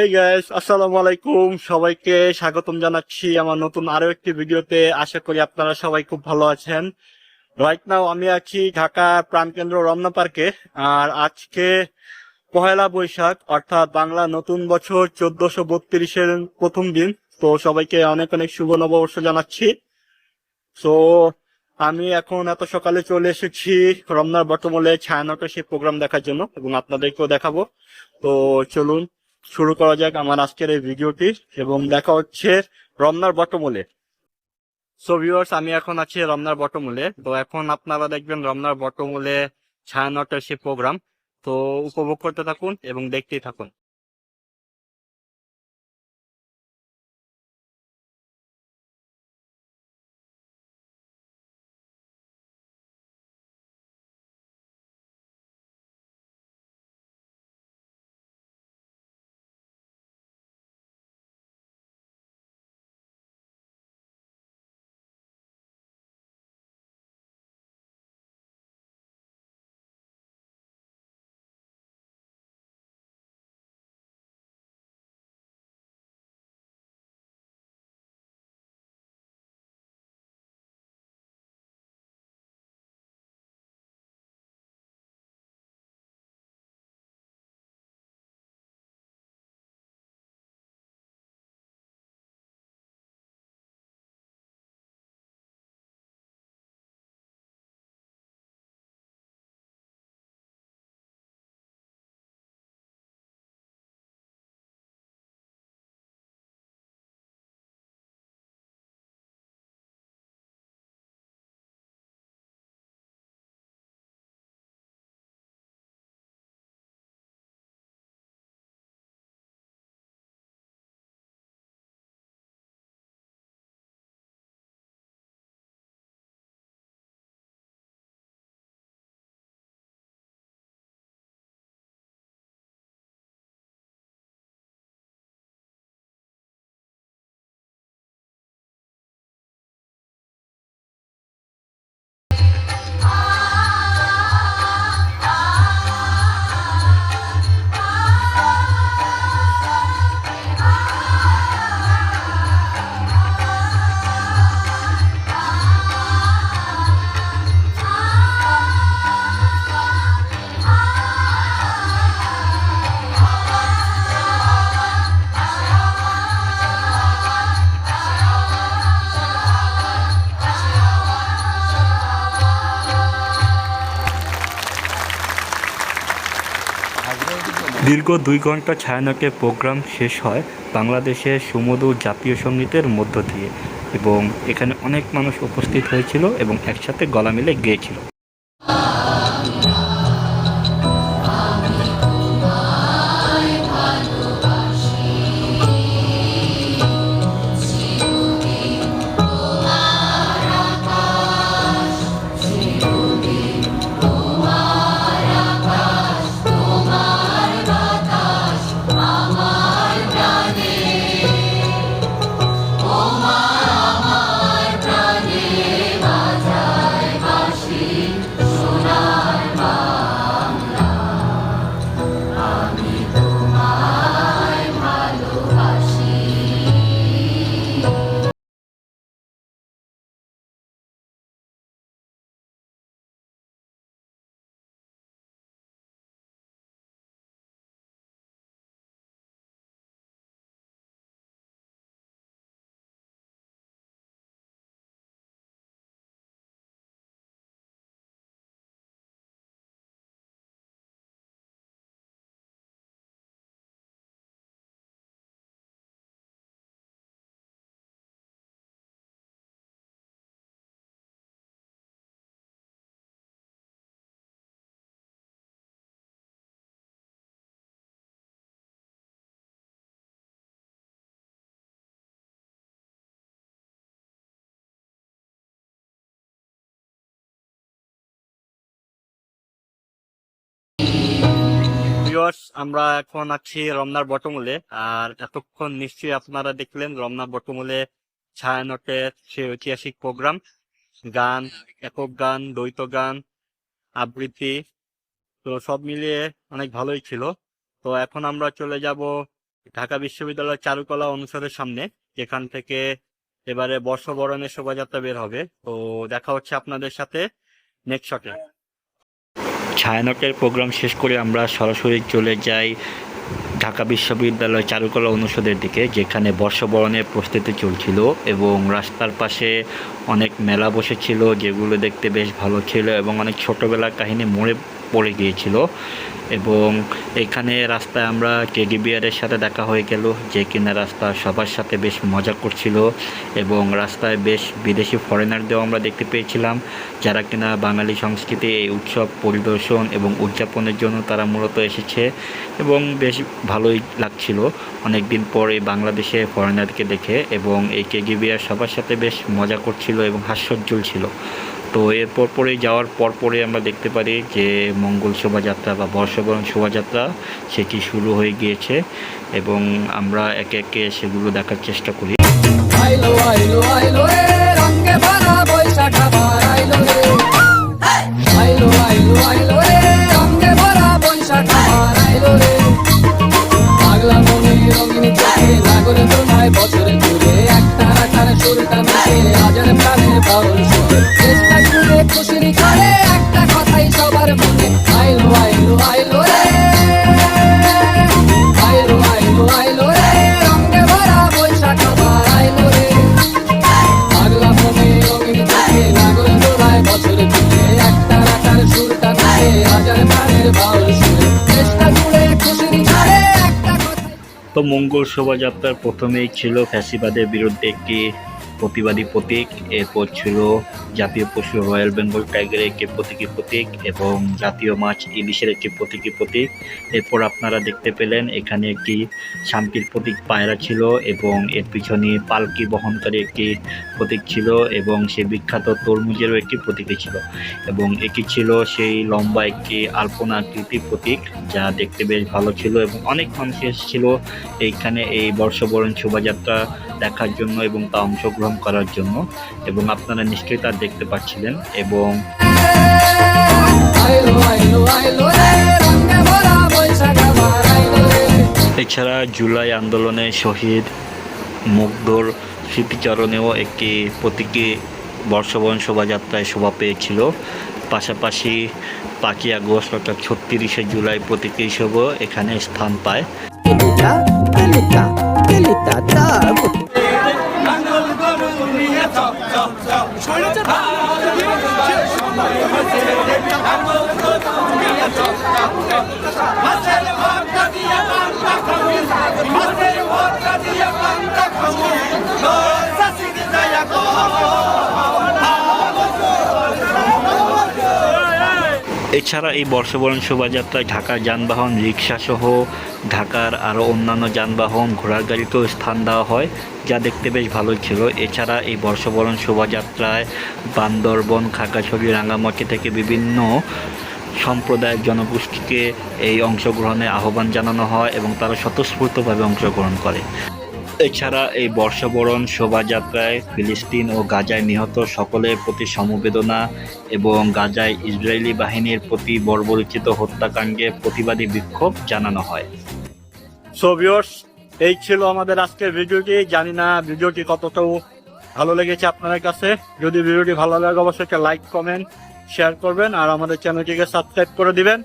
Hey guys আসসালামু আলাইকুম। সবাইকে স্বাগতম জানাচ্ছি আমার নতুন আরও একটি ভিডিওতে। আশা করি আপনারা সবাই খুব ভালো আছেন। রাইট নাও আমি আছি ঢাকা প্রাণকেন্দ্র রমনা পার্কে। আর আজকে পহেলা বৈশাখ, অর্থাৎ বাংলা নতুন বছর চোদ্দশো বত্রিশের প্রথম দিন। তো সবাইকে অনেক অনেক শুভ নববর্ষ জানাচ্ছি। তো আমি এখন এত সকালে চলে এসেছি রমনার বটমলে ছায়ানটের সেই প্রোগ্রাম দেখার জন্য এবং আপনাদেরকেও দেখাবো। তো চলুন শুরু করা যাক আমার আজকের এই ভিডিওটি এবং দেখা হচ্ছে রমনার বটমূলে। সো ভিউয়ার্স আমি এখন আছি রমনার বটমূলে। তো এখন আপনারা দেখবেন রমনার বটমূলে ছায়ানটের সে প্রোগ্রাম তো উপভোগ করতে থাকুন এবং দেখতেই থাকুন। দীর্ঘ দুই ঘণ্টা ছায়ানকে প্রোগ্রাম শেষ হয় বাংলাদেশের সুমধুর জাতীয় সঙ্গীতের মধ্য দিয়ে এবং এখানে অনেক মানুষ উপস্থিত হয়েছিল এবং একসাথে গলা মিলে গেয়েছিল। ভিউয়ার্স, আমরা এখন আছি রমনার বটমূলে। আর এতক্ষণ নিশ্চয়ই আপনারা দেখলেন রমনার বটমূলে ছায়ানটের সে ঐতিহাসিক প্রোগ্রাম। গান, একক গান, দ্বৈত গান, আবৃত্তি, তো সব মিলিয়ে অনেক ভালোই ছিল। তো এখন আমরা চলে যাব ঢাকা বিশ্ববিদ্যালয়ের চারুকলা অনুষদের সামনে, যেখান থেকে এবারে বর্ষবরণের শোভাযাত্রা বের হবে। তো দেখা হচ্ছে আপনাদের সাথে নেক্সট শটে। ছায়ানটের প্রোগ্রাম শেষ করে আমরা সরাসরি চলে যাই ঢাকা বিশ্ববিদ্যালয় চারুকলা অনুষদের দিকে, যেখানে বর্ষবরণের প্রস্তুতি চলছিল এবং রাস্তার পাশে অনেক মেলা বসেছিল যেগুলো দেখতে বেশ ভালো ছিল এবং অনেক ছোটোবেলার কাহিনী মরে পড়ে গিয়েছিল। এবং এখানে রাস্তায় আমরা টেডি বিয়ারের সাথে দেখা হয়ে গেল যে কিনা রাস্তা সবার সাথে বেশ মজা করছিল এবং রাস্তায় বেশ বিদেশি ফরেনারদেরও আমরা দেখতে পেয়েছিলাম, যারা কিনা বাঙালি সংস্কৃতি এই উৎসব পরিদর্শন এবং উদযাপনের জন্য তারা মূলত এসেছে এবং বেশ ভালোই লাগছিল। অনেক দিন পর বাংলাদেশে ফরেনারকে দেখে এবং এই কেগিবিআর সবার সাথে বেশ মজা করছিল এবং হাস্যোজ্জ্বল ছিল। তো এরপর পরে যাওয়ার পর পরে আমরা দেখতে পারি যে মঙ্গল শোভাযাত্রা বা বর্ষবরণ শোভাযাত্রা সেটি শুরু হয়ে গিয়েছে এবং আমরা একে একে সেগুলো দেখার চেষ্টা করি। মঙ্গল শোভাযাত্রার প্রথমেই ছিল ফ্যাসিবাদের বিরুদ্ধে একটি প্রতিবাদী প্রতীক, এরপর ছিল জাতীয় পশু রয়্যাল বেঙ্গল টাইগারের একটি প্রতীকী প্রতীক এবং জাতীয় মাছ ইলিশের একটি প্রতীকী প্রতীক। এরপর আপনারা দেখতে পেলেন, এখানে একটি শান্তির প্রতীক পায়রা ছিল এবং এর পিছনে পালকি বহনকারী একটি প্রতীক ছিল এবং সে বিখ্যাত তরমুজেরও একটি প্রতীকী ছিল এবং এটি ছিল সেই লম্বা একটি আলপনা আকৃতির প্রতীক যা দেখতে বেশ ভালো ছিল এবং অনেক মানুষ এসেছিল। এইখানে এই বর্ষবরণ শোভাযাত্রা দেখার জন্য এবং তা অংশগ্রহণ করার জন্য এবং আপনারা নিশ্চয়ই তা দেখতে পাচ্ছিলেন এবং এছাড়া জুলাই আন্দোলনে শহীদ মুগ্ধর স্মৃতিচারণেও একটি প্রতীকী বর্ষবরণ শোভাযাত্রায় শোভা পেয়েছিল। পাশাপাশি পাঁচই আগস্ট অর্থাৎ ছত্রিশে জুলাই প্রতীকী হিসেবেও এখানে স্থান পায়। Elita, Elita, Elita, dog. এছাড়া এই বর্ষবরণ শোভাযাত্রায় ঢাকার যানবাহন রিক্সা সহ ঢাকার আরও অন্যান্য যানবাহন, ঘোড়ার গাড়িতেও স্থান দেওয়া হয়, যা দেখতে বেশ ভালোই ছিল। এছাড়া এই বর্ষবরণ শোভাযাত্রায় বান্দরবন, খাগড়াছড়ি, রাঙ্গামাটি থেকে বিভিন্ন সম্প্রদায়ের জনগোষ্ঠীকে এই অংশগ্রহণে আহ্বান জানানো হয় এবং তারা স্বতঃস্ফূর্তভাবে অংশগ্রহণ করে। এছাড়া এই বর্ষবরণ শোভাযাত্রায় ফিলিস্তিন ও গাজায় নিহত সকলের প্রতি সমবেদনা এবং গাজায় ইসরায়েলি বাহিনীর প্রতি বর্বরচিত হত্যাকাণ্ডে প্রতিবাদী বিক্ষোভ জানানো হয়। সো ভিউয়ার্স এই ছিল আমাদের আজকের ভিডিওটি। জানি না ভিডিওটি কতটাও ভালো লেগেছে আপনাদের কাছে। যদি ভিডিওটি ভালো লাগে, অবশ্যই একটা লাইক কমেন্ট শেয়ার করবেন, আর আমাদের চ্যানেলটিকে সাবস্ক্রাইব করে দিবেন।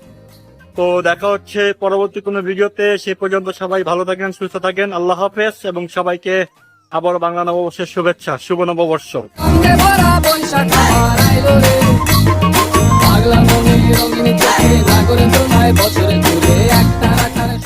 তো দেখা হচ্ছে পরবর্তী কোনো ভিডিওতে। সে পর্যন্ত সবাই ভালো থাকেন, সুস্থ থাকেন। আল্লাহ হাফেজ এবং সবাইকে আবার বাংলা নববর্ষের শুভেচ্ছা, শুভ নববর্ষ। বছরে একটা